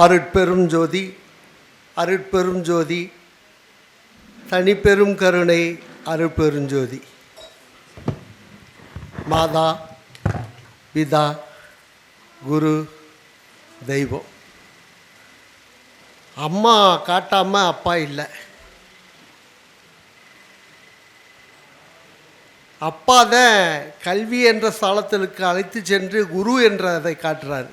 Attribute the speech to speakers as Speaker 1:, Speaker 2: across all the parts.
Speaker 1: அருட்பெரும் ஜோதி அருட்பெரும் ஜோதி தனிப்பெரும் கருணை அருட்பெருஞ்சோதி மாதா பிதா குரு தெய்வம். அம்மா காட்டாமல் அப்பா இல்லை. அப்பா தான் கல்வி என்ற ஸ்தலத்திற்கு அழைத்து சென்று குரு என்றதை காட்டுறார்.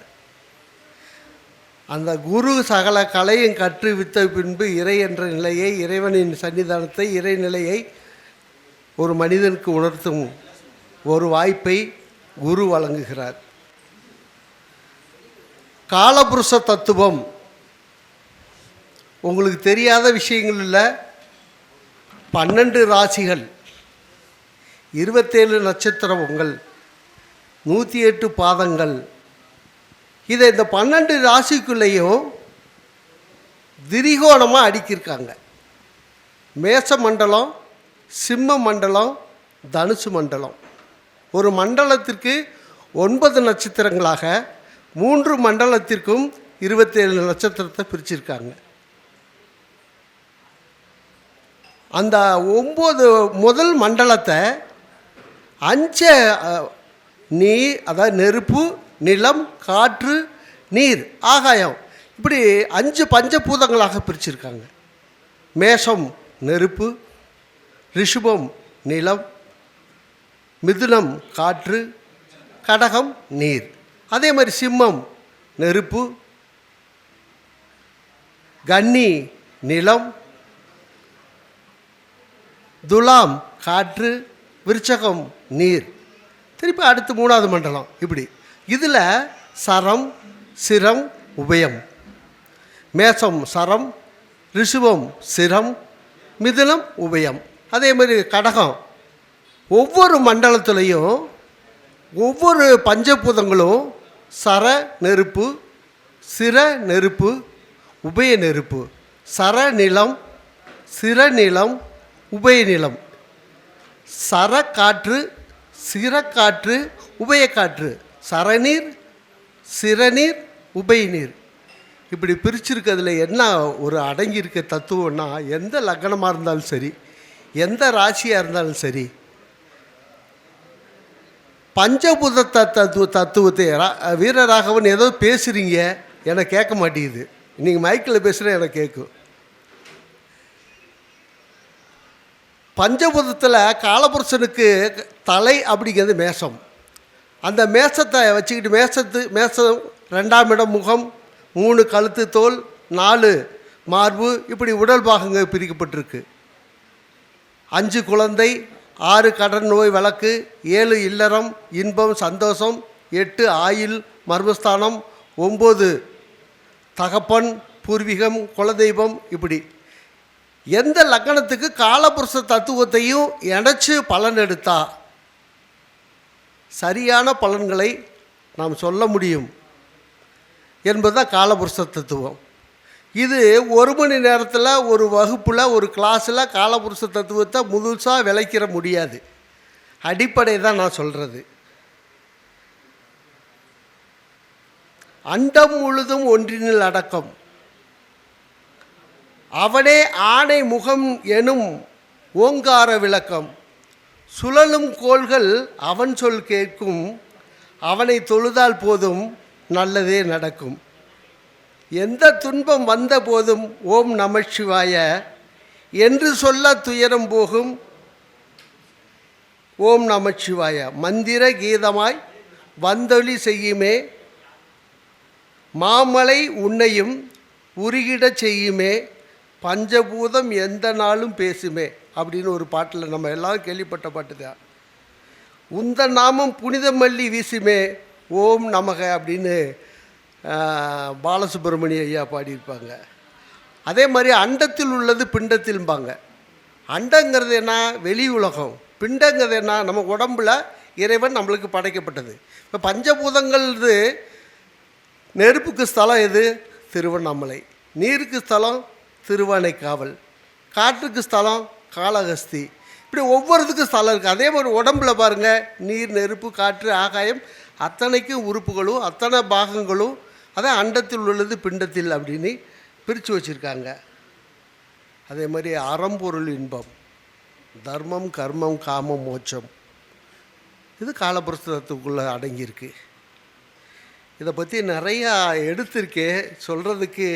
Speaker 1: அந்த குரு சகல கலையும் கற்று வித்த பின்பு இறை என்ற நிலையை இறைவனின் சன்னிதானத்தை இறைநிலையை ஒரு மனிதனுக்கு உணர்த்தும் ஒரு வாய்ப்பை குரு வழங்குகிறார். காலபுருஷ தத்துவம். உங்களுக்கு தெரியாத விஷயங்கள் இல்லை. பன்னெண்டு ராசிகள். இருபத்தேழு நட்சத்திரம் உங்கள். நூற்றி எட்டு பாதங்கள். இதை இந்த பன்னெண்டு ராசிக்குள்ளேயும் திரிகோணமாக அடுக்கியிருக்காங்க. மேச மண்டலம் சிம்ம மண்டலம் தனுசு மண்டலம். ஒரு மண்டலத்திற்கு ஒன்பது நட்சத்திரங்களாக மூன்று மண்டலத்திற்கும் இருபத்தேழு நட்சத்திரத்தை பிரிச்சிருக்காங்க. அந்த ஒம்பது முதல் மண்டலத்தை அஞ்ச நீ நீர் அதாவது நெருப்பு நிலம் காற்று நீர் ஆகாயம். இப்படி அஞ்சு பஞ்சபூதங்களாக பிரிச்சிருக்காங்க. மேஷம் நெருப்பு ரிஷபம் நிலம் மிதுனம் காற்று கடகம் நீர். அதே மாதிரி சிம்மம் நெருப்பு கன்னி நிலம் துலாம் காற்று விருச்சகம் நீர். திருப்பி அடுத்து மூணாவது மண்டலம் இப்படி. இதில் சரம் சிரம் உபயம். மேசம் சரம் ரிஷுவம் சிரம் மிதுனம் உபயம். அதே மாதிரி கடகம். ஒவ்வொரு மண்டலத்துலேயும் ஒவ்வொரு பஞ்சபூதங்களும் சர நெருப்பு சிர நெருப்பு உபய நெருப்பு. சர நிலம் சிர நிலம் உபய நிலம். சரக்காற்று உபய உபயக்காற்று சரநீர் சிறநீர் உபயநீர் இப்படி பிரிச்சிருக்கிறதுல என்ன ஒரு அடங்கியிருக்க தத்துவம்னா எந்த லக்னமாக இருந்தாலும் சரி எந்த ராசியாக இருந்தாலும் சரி பஞ்சபூத தத்துவ தத்துவத்தை ரா- வீரராகவன் ஏதோ பேசுகிறீங்க எனக்கு கேட்க மாட்டேங்குது. நீங்கள் மைக்கில் பேசுகிற எனக்கு கேட்கும். பஞ்சபூதத்தில் காலபுருஷனுக்கு தலை அப்படிங்கிறது மேஷம். அந்த மேசத்தை வச்சுக்கிட்டு மேசத்து மேசம் ரெண்டாம் இடம் முகம் மூணு கழுத்து தோல் நாலு மார்பு இப்படி உடல் பாகங்கள் பிரிக்கப்பட்டிருக்கு. அஞ்சு குழந்தை ஆறு கடன் நோய் வழக்கு ஏழு இல்லறம் இன்பம் சந்தோஷம் எட்டு ஆயில் மர்மஸ்தானம் ஒம்பது தகப்பன் பூர்வீகம் குலதெய்வம் இப்படி. எந்த லக்கணத்துக்கு காலபுருஷ தத்துவத்தையும் இணைச்சு பலன் எடுத்தா சரியான பலன்களை நாம் சொல்ல முடியும் என்பது தான் காலபுருஷ தத்துவம் இது ஒரு மணி நேரத்தில் ஒரு வகுப்பில் ஒரு கிளாஸில் காலபுருஷ தத்துவத்தை முழுசாக விளைக்கிற முடியாது. அடிப்படை தான் நான் சொல்கிறது அண்டம் முழுதும் ஒன்றினில் அடக்கம். அவனே ஆணை முகம் எனும் ஓங்கார விளக்கம். சுழலும் கோள்கள் அவன் சொல் கேட்கும் அவனை தொழுதால் போதும் நல்லதே நடக்கும். எந்த துன்பம் வந்த போதும் ஓம் நமச்சிவாய என்று சொல்ல துயரம் போகும் ஓம் நமச்சிவாய மந்திர கீதமாய் வந்தொலி செய்யுமே மாமலை உன்னையும் உருகிடச் செய்யுமே பஞ்சபூதம் எந்த நாளும் பேசுமே. அப்படின்னு ஒரு பாட்டில் நம்ம எல்லாரும் கேள்விப்பட்ட பாட்டு தான். உந்த நாமம் புனித மல்லி வீசுமே ஓம் நமக அப்படின்னு பாலசுப்ரமணிய ஐயா பாடியிருப்பாங்க. அதே மாதிரி அண்டத்தில் உள்ளது பிண்டத்தில்பாங்க அண்டங்கிறது என்ன? வெளி உலகம். பிண்டங்கிறது என்ன? நம்ம உடம்புல இறைவன் நம்மளுக்கு படைக்கப்பட்டது. இப்போ பஞ்சபூதங்கிறது நெருப்புக்கு ஸ்தலம் எது? திருவண்ணாமலை. நீருக்கு ஸ்தலம் திருவானைக்காவல். காற்றுக்கு ஸ்தலம் காளஹஸ்தி இப்படி ஒவ்வொருத்துக்கும் ஸ்தலம் இருக்குது அதே மாதிரி உடம்புல பாருங்கள் நீர் நெருப்பு காற்று ஆகாயம் அத்தனைக்கும் உறுப்புகளும் அத்தனை பாகங்களும் அதான் அண்டத்தில் உள்ளது பிண்டத்தில் அப்படின்னு பிரித்து வச்சுருக்காங்க. அதே மாதிரி அறம்பொருள் இன்பம். தர்மம் கர்மம் காமம் மோட்சம். இது காலபுரஸ்தத்துக்குள்ளே அடங்கியிருக்கு. இதை பற்றி நிறையா எடுத்திருக்கேன். சொல்கிறதுக்கு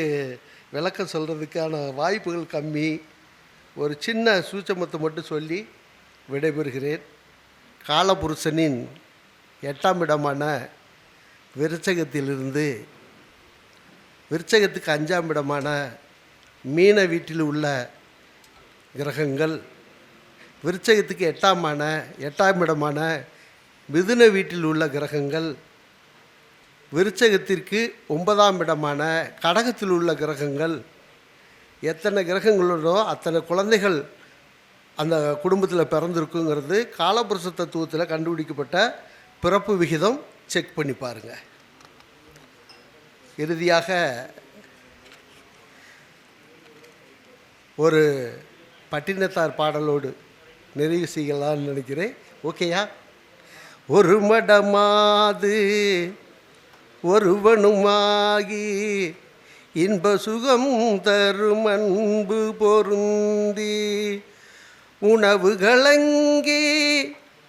Speaker 1: விளக்கம் சொல்கிறதுக்கான வாய்ப்புகள் கம்மி. ஒரு சின்ன சூச்சமத்தை மட்டும் சொல்லி விடைபெறுகிறேன். காலபுருஷனின் எட்டாம் இடமான விருச்சகத்திலிருந்து விருச்சகத்துக்கு அஞ்சாம் இடமான மீன வீட்டில் உள்ள கிரகங்கள் விருச்சகத்துக்கு எட்டாமான எட்டாம் இடமான மிதுன வீட்டில் உள்ள கிரகங்கள் விருச்சகத்திற்கு ஒன்பதாம் இடமான கடகத்தில் உள்ள கிரகங்கள் எத்தனை கிரகங்களோ அத்தனை குழந்தைகள் அந்த குடும்பத்தில் பிறந்திருக்குங்கிறது காலபுருஷ தத்துவத்தில் கண்டுபிடிக்கப்பட்ட பிறப்பு விகிதம் செக் பண்ணி பாருங்கள் இறுதியாக ஒரு பட்டினத்தார் பாடலோடு நிறைவு செய்யலாம்னு நினைக்கிறேன். ஓகேயா ஒரு மடமாது ஒருவனுமாகி இன்ப சுகம் தரும் அன்பு பொருந்தி. உணவு கலங்கி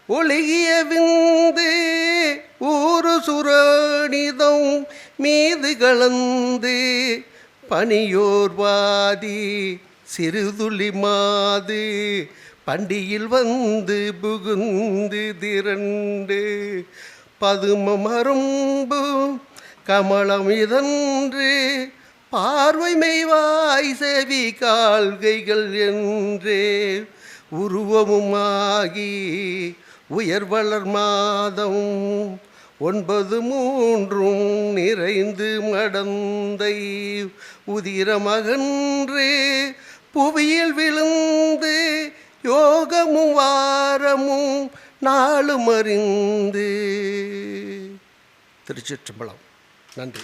Speaker 1: ஒழுகிய விந்து ஊறு சுரணிதம் மீது கலந்து. பனியோர்வாதி சிறுதுளி மாது பண்டியில் வந்து புகுந்து திரண்டு. பதும மரும்பு கமலம் இதன்று பார்வை மெய்வாய் செவி கால்கைகள் என்றே உருவமுமாகி உயர்வளர் மாதம் ஒன்பது மூன்றும் நிறைந்து மடந்தை உதிரமகன்று புவியில் விழுந்து யோகமும் வாரமும் நாளும் அறிந்து. திருச்சிற்றம்பலம். நன்றி.